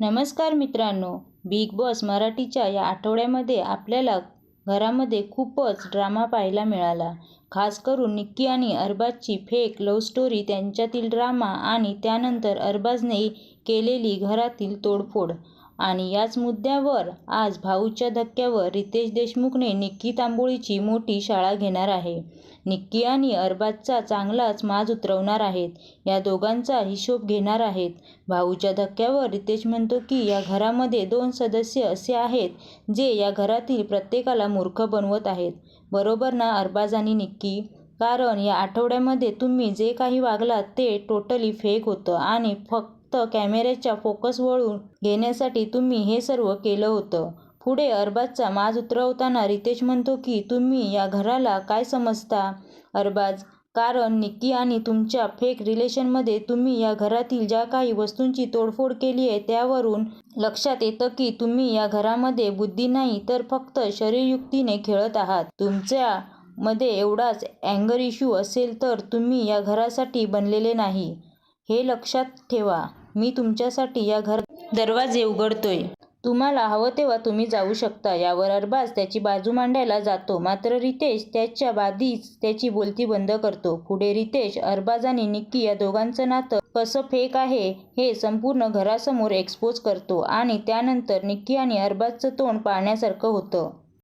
नमस्कार मित्रांनो big boss मराठीच्या या आठवड्यामध्ये आपल्याला घरामध्ये खूपच ड्रामा पाहायला मिळाला. खास करून निक्की आणि अरबाजची फेक लव्ह स्टोरी त्यांच्यातील ड्रामा आणि त्यानंतर अरबाजने केलेली घरातील तोडफोड. आणि याच मुद्द्यावर आज भाऊच्या धक्क्यावर रितेश देशमुखने निक्की तांबोळीची मोठी शाळा घेणार आहे. निक्की आणि अरबाजचा चांगलाच माज उतरवणार आहेत. या दोघांचा हिशोब घेणार आहेत. भाऊच्या धक्क्यावर रितेश म्हणतो की या घरामध्ये दोन सदस्य असे आहेत जे या घरातील प्रत्येकाला मूर्ख बनवत आहेत. बरोबर ना अरबाज आणि निक्की? कारण या आठवड्यामध्ये तुम्ही जे काही वागलात ते टोटली फेक होतं आणि फक्त फक्त कॅमेऱ्याच्या फोकस वळून घेण्यासाठी तुम्ही हे सर्व केलं होतं. पुढे अरबाजचा माज उतरवताना रितेश म्हणतो की तुम्ही या घराला काय समजता अरबाज? कारण निक्की आणि तुमच्या फेक रिलेशनमध्ये तुम्ही या घरातील ज्या काही वस्तूंची तोडफोड केली आहे त्यावरून लक्षात येतं की तुम्ही या घरामध्ये बुद्धी नाही तर फक्त शरीरयुक्तीने खेळत आहात. तुमच्या मध्ये एवढाच अँगर इश्यू असेल तर तुम्ही या घरासाठी बनलेले नाही. हे लक्षात ठेवा. मी तुमच्यासाठी या घर दरवाजे उघडतोय. तुम्हाला हवं तेव्हा तुम्ही जाऊ शकता. यावर अरबाज त्याची बाजू मांडायला जातो. मात्र रितेश त्याच्या बाधीच त्याची बोलती बंद करतो. पुढे रितेश अरबाज आणि निक्की या दोघांचं नातं कसं फेक आहे हे संपूर्ण घरासमोर एक्सपोज करतो आणि त्यानंतर निक्की आणि अरबाजचं तोंड पाहण्यासारखं होतं.